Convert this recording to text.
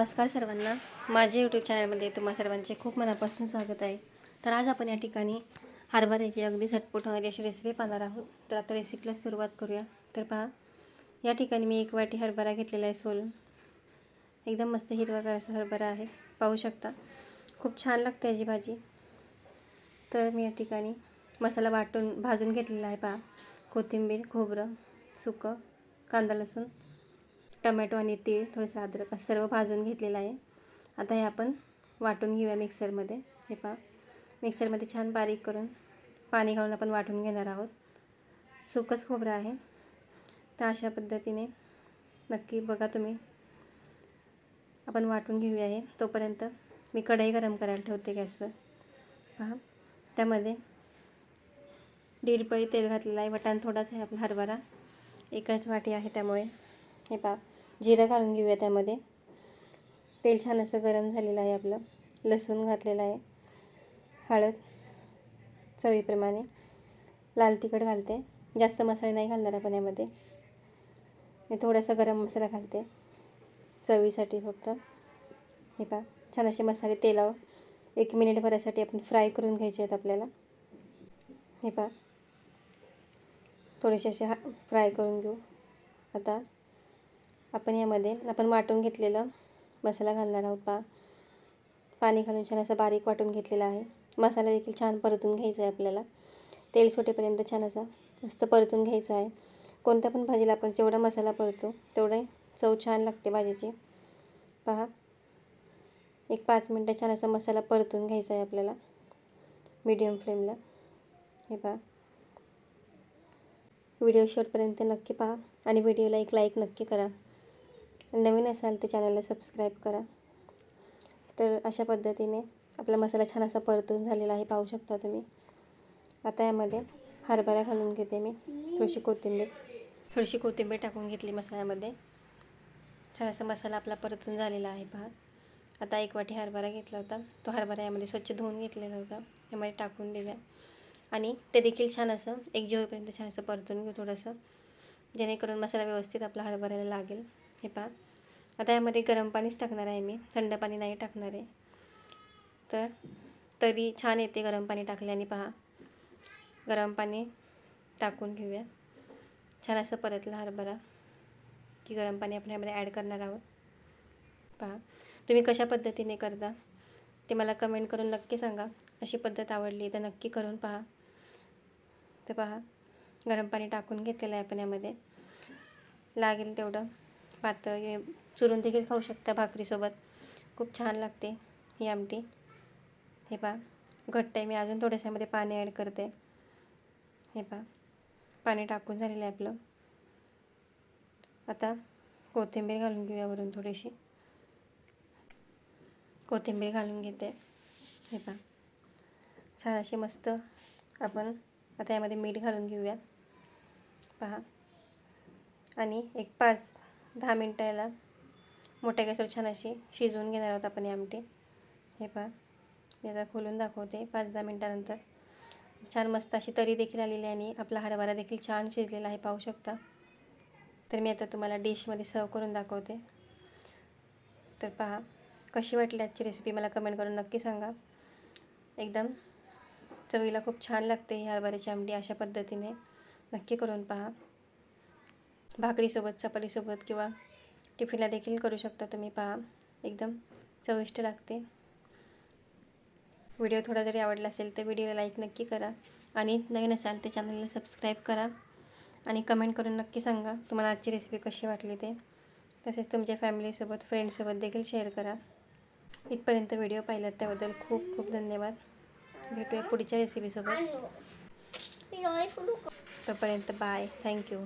नमस्कार सर्वांना. माझे यूट्यूब चॅनलमध्ये तुम्हा सर्वांचे खूप मनापासून स्वागत आहे. तर आज आपण या ठिकाणी हरभऱ्याची अगदी झटपट होणारी अशी रेसिपी पाहणार आहोत. तर आता रेसिपीला सुरुवात करूया. तर पहा या ठिकाणी मी एक वाटी हरभरा घेतलेला आहे सोलून. एकदम मस्त हिरवागार असा हरभरा आहे. पाहू शकता. खूप छान लागते याची भाजी. तर मी या ठिकाणी मसाला वाटून भाजून घेतलेला आहे पहा. कोथिंबीर खोबरं सुकं कांदा लसूण. टमॅटो आणि तीळ थोडंसं अद्रक असं सर्व भाजून घेतलेलं आहे. आता हे आपण वाटून घेऊया मिक्सरमध्ये. हे पहा. मिक्सरमध्ये छान बारीक करून पाणी घालून आपण वाटून घेणार आहोत. सुकंच खोबरं आहे. तर अशा पद्धतीने नक्की बघा तुम्ही. आपण वाटून घेऊया हे. तोपर्यंत मी कढई गरम करायला ठेवते गॅसवर. पहा. त्यामध्ये दीड पळी तेल घातलेलं आहे. वटाण थोडासा आहे आपला हरभरा. एकच वाटी आहे त्यामुळे. हे पहा. जिरं घालून घेऊया त्यामध्ये. तेल छान असं गरम झालेलं आहे आपलं. लसूण घातलेलं आहे. हळद चवीप्रमाणे. लाल तिखट घालते. जास्त मसाले नाही घालणार आपण यामध्ये. मी थोडासा गरम मसाला घालते. चवीसाठी फक्त. हे पहा छान असे मसाले तेलावर एक मिनिटभरासाठी आपण फ्राय करून घ्यायचे आहेत आपल्याला. हे पहा. थोडेसे असे हा फ्राय करून घेऊ. आता आपण यामध्ये आपण वाटून घेतलेलं मसाला घालणार आहोत पा पाणी घालून छान असं बारीक वाटून घेतलेला आहे. मसाला देखील छान परतून घ्यायचा आहे आपल्याला. तेल सुटेपर्यंत छान असा मस्त परतून घ्यायचा आहे. कोणत्या पण भाजीला आपण जेवढा मसाला परतो तेवढे चव छान लागते भाजीची. पहा. एक पाच मिनटं छान असा मसाला परतून घ्यायचा आहे आपल्याला. मीडियम फ्लेमला हे पहा. व्हिडिओ शेवटपर्यंत नक्की पहा. आणि व्हिडिओला एक लाईक नक्की करा. नवीन असाल तर चॅनलला सबस्क्राईब करा. तर अशा पद्धतीने आपला मसाला छान असा परतून झालेला आहे पाहू शकता तुम्ही. आता यामध्ये हरभरा घालून घेते मी. थोडीशी कोथिंबीर. थोडीशी कोथिंबीर टाकून घेतली मसाल्यामध्ये. छान असा मसाला आपला परतून झालेला आहे पहा. आता एक वाटी हरभरा घेतला होता. तो हरभरा यामध्ये स्वच्छ धुवून घेतलेला होता. यामध्ये टाकून दिला आणि ते देखील छान असं एक जेवपर्यंत छान असं परतून घेऊ थोडंसं. जेणेकरून मसाला व्यवस्थित आपला हरभऱ्याला लागेल. हे पहा. आता यामध्ये गरम पाणीच टाकणार आहे मी. थंड पाणी नाही टाकणार आहे. तर तरी छान येते गरम पाणी टाकल्याने. पहा गरम पाणी टाकून घेऊया. छान असं परतला हरभरा की गरम पाणी आपण यामध्ये ॲड करणार आहोत. पहा तुम्ही कशा पद्धतीने करता ते मला कमेंट करून नक्की सांगा. अशी पद्धत आवडली तर नक्की करून पहा. तर पहा गरम पाणी टाकून घेतलेलं आहे आपण यामध्ये. लागेल तेवढं. पातळ हे चुरून देखील खाऊ शकता भाकरीसोबत. खूप छान लागते ही आमटी. हे पहा घट्ट आहे. मी अजून थोड्याशामध्ये पाणी ॲड करते. हे पहा पाणी टाकून झालेलं आहे आपलं. आता कोथिंबीर घालून घेऊया वरून थोडीशी. कोथिंबीर घालून घेते. हे पहा छान अशी मस्त आपण आता यामध्ये मीठ घालून घेऊया. पहा आणि एक पाच दहा मिनटं याला मोठ्या गॅसवर छान अशी शिजवून घेणार आहोत आपण ही आमटी. हे पहा. मी आता खोलून दाखवते पाच दहा मिनटानंतर. छान मस्त अशी तरी देखील आलेली आहे आणि आपला हरभरा देखील छान शिजलेला आहे पाहू शकता. तर मी आता तुम्हाला डिशमध्ये सर्व करून दाखवते. तर पहा कशी वाटली आजची रेसिपी मला कमेंट करून नक्की सांगा. एकदम चवीला खूप छान लागते ही हरभऱ्याची आमटी अशा पद्धतीने. नक्की करून पहा. भाकरीसोबत चपातीसोबत किंवा टिफिनला देखील करू शकता तुम्ही. पहा एकदम चविष्ट लागते. व्हिडिओ थोडा जरी आवडला असेल तर व्हिडिओला लाईक नक्की करा आणि नवीन असाल तर चॅनलला सबस्क्राईब करा आणि कमेंट करून नक्की सांगा तुम्हाला आजची रेसिपी कशी वाटली ते. तसेच तुमच्या फॅमिलीसोबत फ्रेंडसोबत देखील शेअर करा. इथपर्यंत व्हिडिओ पाहिलात त्याबद्दल खूप खूप धन्यवाद. भेटूया पुढच्या रेसिपीसोबत. तोपर्यंत बाय. थँक्यू